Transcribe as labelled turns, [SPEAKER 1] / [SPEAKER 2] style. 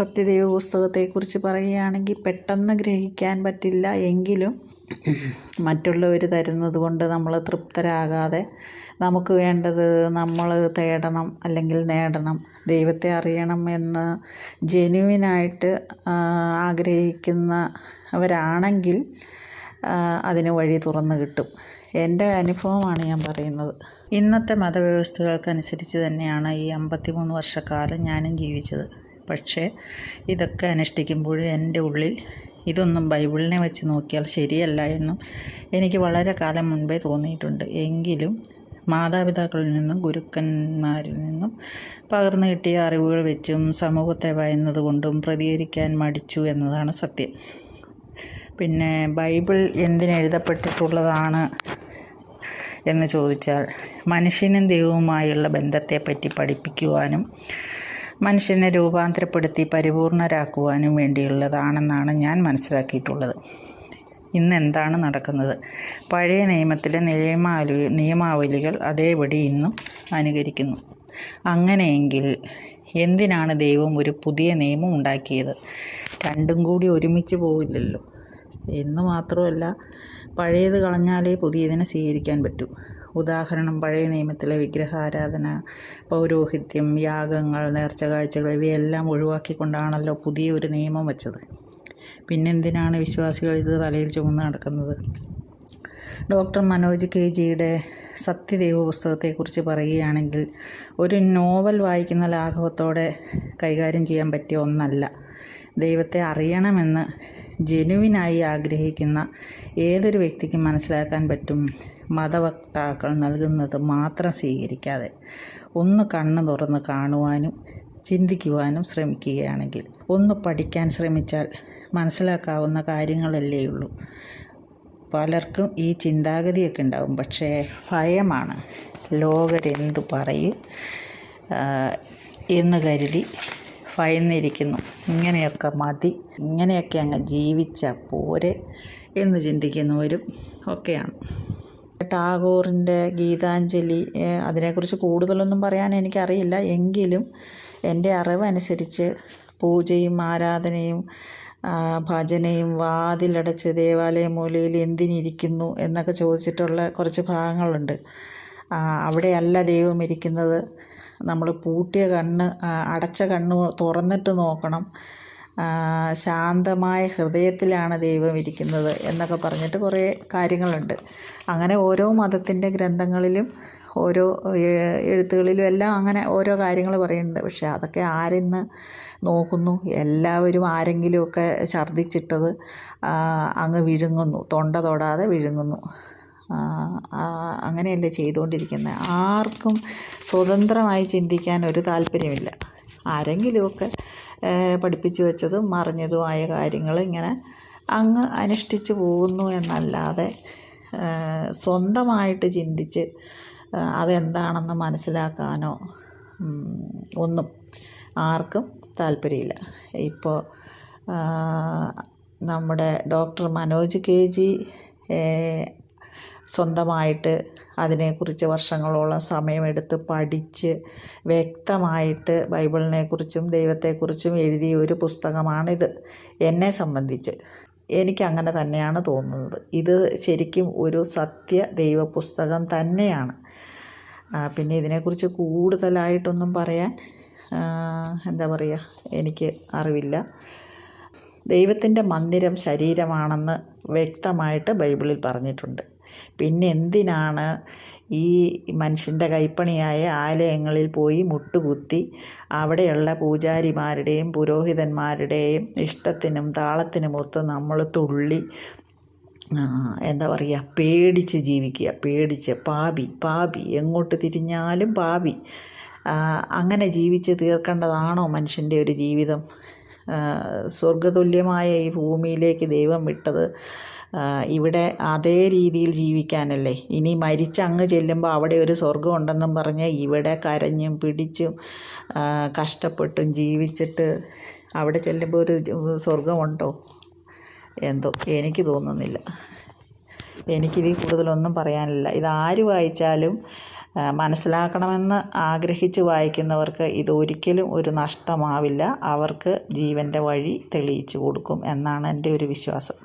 [SPEAKER 1] സത്യദൈവ പുസ്തകത്തെക്കുറിച്ച് പറയുകയാണെങ്കിൽ പെട്ടെന്ന് ഗ്രഹിക്കാൻ പറ്റില്ല എങ്കിലും മറ്റുള്ളവർ തരുന്നത് കൊണ്ട് നമ്മൾ തൃപ്തരാകാതെ നമുക്ക് വേണ്ടത് നമ്മൾ തേടണം അല്ലെങ്കിൽ നേടണം. ദൈവത്തെ അറിയണം എന്ന് ജെന്യുവിനായിട്ട് ആഗ്രഹിക്കുന്നവരാണെങ്കിൽ അതിന് വഴി തുറന്നു കിട്ടും. എന്റെ അനുഭവമാണ് ഞാൻ പറയുന്നത്. ഇന്നത്തെ മതവ്യവസ്ഥകൾക്കനുസരിച്ച് തന്നെയാണ് ഈ അമ്പത്തിമൂന്ന് വർഷക്കാലം ഞാനും ജീവിച്ചത്. പക്ഷേ ഇതൊക്കെ അനുഷ്ഠിക്കുമ്പോൾ എന്റെ ഉള്ളിൽ ഇതൊന്നും ബൈബിളിനെ വെച്ച് നോക്കിയാൽ ശരിയല്ല എന്നും എനിക്ക് വളരെ കാലം മുൻപേ തോന്നിയിട്ടുണ്ട്. എങ്കിലും മാതാപിതാക്കളിൽ നിന്നും ഗുരുക്കന്മാരിൽ നിന്നും പകർന്നു കിട്ടിയ അറിവുകൾ വെച്ചും സമൂഹത്തെ വയന്നതുകൊണ്ടും പ്രതികരിക്കാൻ മടിച്ചു എന്നതാണ് സത്യം. പിന്നെ ബൈബിൾ എന്തിനെഴുതപ്പെട്ടിട്ടുള്ളതാണ് എന്ന് ചോദിച്ചാൽ മനുഷ്യനും ദൈവവുമായുള്ള ബന്ധത്തെപ്പറ്റി പഠിപ്പിക്കുവാനും മനുഷ്യനെ രൂപാന്തരപ്പെടുത്തി പരിപൂർണരാക്കുവാനും വേണ്ടിയുള്ളതാണെന്നാണ് ഞാൻ മനസ്സിലാക്കിയിട്ടുള്ളത്. ഇന്ന് എന്താണ് നടക്കുന്നത്? പഴയ നിയമത്തിലെ നിയമാവലി നിയമാവലികൾ അതേപടി ഇന്നും അനുകരിക്കുന്നു. അങ്ങനെയെങ്കിൽ എന്തിനാണ് ദൈവം ഒരു പുതിയ നിയമം ഉണ്ടാക്കിയത്? രണ്ടും കൂടി ഒരുമിച്ച് പോവില്ലല്ലോ. എന്ന് മാത്രമല്ല പഴയത് കളഞ്ഞാലേ പുതിയതിനെ സ്വീകരിക്കാൻ പറ്റൂ. ഉദാഹരണം പഴയ നിയമത്തിലെ വിഗ്രഹാരാധന പൗരോഹിത്യം യാഗങ്ങൾ നേർച്ച കാഴ്ചകൾ ഇവയെല്ലാം ഒഴിവാക്കിക്കൊണ്ടാണല്ലോ പുതിയൊരു നിയമം വച്ചത്. പിന്നെന്തിനാണ് വിശ്വാസികൾ ഇത് തലയിൽ ചുമന്ന് നടക്കുന്നത്? Doctor Manoj K. ജിയുടെ സത്യദൈവ പുസ്തകത്തെക്കുറിച്ച് പറയുകയാണെങ്കിൽ ഒരു നോവൽ വായിക്കുന്ന ലാഘവത്തോടെ കൈകാര്യം ചെയ്യാൻ പറ്റിയ ഒന്നല്ല. ദൈവത്തെ അറിയണമെന്ന് ജെനുവിനായി ആഗ്രഹിക്കുന്ന ഏതൊരു വ്യക്തിക്കും മനസ്സിലാക്കാൻ പറ്റും? മതവക്താക്കൾ നൽകുന്നത് മാത്രം സ്വീകരിക്കാതെ ഒന്ന് കണ്ണ് തുറന്ന് കാണുവാനും ചിന്തിക്കുവാനും ശ്രമിക്കുകയാണെങ്കിൽ ഒന്ന് പഠിക്കാൻ ശ്രമിച്ചാൽ മനസ്സിലാക്കാവുന്ന കാര്യങ്ങളല്ലേ ഉള്ളൂ പലർക്കും ഈ ചിന്താഗതിയൊക്കെ ഉണ്ടാവും. പക്ഷേ ഭയമാണ്. ലോകരെന്തു പറയും? എന്ന് കരുതി ഭയന്നിരിക്കുന്നു. ഇങ്ങനെയൊക്കെ മതി ഇങ്ങനെയൊക്കെ അങ്ങ് ജീവിച്ച പോരെ എന്ന് ചിന്തിക്കുന്നവരും ഒക്കെയാണ്. ടാഗോറിന്റെ ഗീതാഞ്ജലി അതിനെക്കുറിച്ച് കൂടുതലൊന്നും പറയാൻ എനിക്കറിയില്ല. എങ്കിലും എന്റെ അറിവനുസരിച്ച് പൂജയും ആരാധനയും ഭജനയും വാതിലടച്ച് ദേവാലയ മൂലയിൽ എന്തിനിരിക്കുന്നു എന്നൊക്കെ ചോദിച്ചിട്ടുള്ള കുറച്ച് ഭാഗങ്ങളുണ്ട്. അവിടെയല്ല ദൈവം ഇരിക്കുന്നത്. നമ്മൾ പൂട്ടിയ കണ്ണ് അടച്ച കണ്ണ് തുറന്നിട്ട് നോക്കണം. ശാന്തമായ ഹൃദയത്തിലാണ് ദൈവം ഇരിക്കുന്നത് എന്നൊക്കെ പറഞ്ഞിട്ട് കുറേ കാര്യങ്ങളുണ്ട്. അങ്ങനെ ഓരോ മതത്തിന്റെ ഗ്രന്ഥങ്ങളിലും ഓരോ എഴുത്തുകളിലും എല്ലാം അങ്ങനെ ഓരോ കാര്യങ്ങൾ പറയുന്നുണ്ട്. പക്ഷെ അതൊക്കെ ആരെന്ന് നോക്കുന്നു? എല്ലാവരും ആരെങ്കിലുമൊക്കെ ഛർദ്ദിച്ചിട്ടത് അങ്ങ് വിഴുങ്ങുന്നു. തൊണ്ട തൊടാതെ വിഴുങ്ങുന്നു. അങ്ങനെയല്ലേ ചെയ്തുകൊണ്ടിരിക്കുന്നത് ആർക്കും സ്വതന്ത്രമായി ചിന്തിക്കാൻ ഒരു താല്പര്യമില്ല. ആരെങ്കിലുമൊക്കെ പഠിപ്പിച്ചു വെച്ചതും മറിഞ്ഞതുമായ കാര്യങ്ങൾ ഇങ്ങനെ അങ്ങ് അനുഷ്ഠിച്ചു പോകുന്നു എന്നല്ലാതെ സ്വന്തമായിട്ട് ചിന്തിച്ച് അതെന്താണെന്ന് മനസ്സിലാക്കാനോ ഒന്നും ആർക്കും താല്പര്യമില്ല. ഇപ്പോൾ നമ്മുടെ ഡോക്ടർ മനോജ് കെ ജി സ്വന്തമായിട്ട് അതിനെക്കുറിച്ച് വർഷങ്ങളോളം സമയമെടുത്ത് പഠിച്ച് വ്യക്തമായിട്ട് ബൈബിളിനെക്കുറിച്ചും ദൈവത്തെക്കുറിച്ചും എഴുതിയ ഒരു പുസ്തകമാണിത് എന്നെ സംബന്ധിച്ച്. എനിക്കങ്ങനെ തന്നെയാണ് തോന്നുന്നത്. ഇത് ശരിക്കും ഒരു സത്യ ദൈവ പുസ്തകം തന്നെയാണ് പിന്നെ ഇതിനെക്കുറിച്ച് കൂടുതലായിട്ടൊന്നും പറയാൻ എന്താ പറയുക എനിക്ക് അറിവില്ല. ദൈവത്തിന്റെ മന്ദിരം ശരീരമാണെന്ന് വ്യക്തമായിട്ട് ബൈബിളിൽ പറഞ്ഞിട്ടുണ്ട്. പിന്നെ എന്തിനാണ് ഈ മനുഷ്യന്റെ കൈപ്പണിയായ ആലയങ്ങളിൽ പോയി മുട്ടുകുത്തി അവിടെയുള്ള പൂജാരിമാരുടെയും പുരോഹിതന്മാരുടെയും ഇഷ്ടത്തിനും താളത്തിനുമൊത്ത് നമ്മൾ തുള്ളി എന്താ പറയുക പേടിച്ച് ജീവിക്കുക. പേടിച്ച് പാപി പാപി. എങ്ങോട്ട് തിരിഞ്ഞാലും പാപി. അങ്ങനെ ജീവിച്ച് തീർക്കേണ്ടതാണോ മനുഷ്യന്റെ ഒരു ജീവിതം? സ്വർഗതുല്യമായ ഈ ഭൂമിയിലേക്ക് ദൈവം വിട്ടത് ഇവിടെ അതേ രീതിയിൽ ജീവിക്കാനല്ലേ. ഇനി മരിച്ച് അങ്ങ് ചെല്ലുമ്പോൾ അവിടെ ഒരു സ്വർഗം ഉണ്ടെന്നും പറഞ്ഞ് ഇവിടെ കരഞ്ഞും പിടിച്ചും കഷ്ടപ്പെട്ടും ജീവിച്ചിട്ട് അവിടെ ചെല്ലുമ്പോൾ ഒരു സ്വർഗമുണ്ടോ എന്തോ എനിക്ക് തോന്നുന്നില്ല. എനിക്കിതിൽ കൂടുതലൊന്നും പറയാനില്ല. ഇതാര് വായിച്ചാലും മനസ്സിലാക്കണമെന്ന് ആഗ്രഹിച്ച് വായിക്കുന്നവർക്ക് ഇതൊരിക്കലും ഒരു നഷ്ടമാവില്ല. അവർക്ക് ജീവന്റെ വഴി തെളിയിച്ചു കൊടുക്കും എന്നാണ് എന്റെ ഒരു വിശ്വാസം.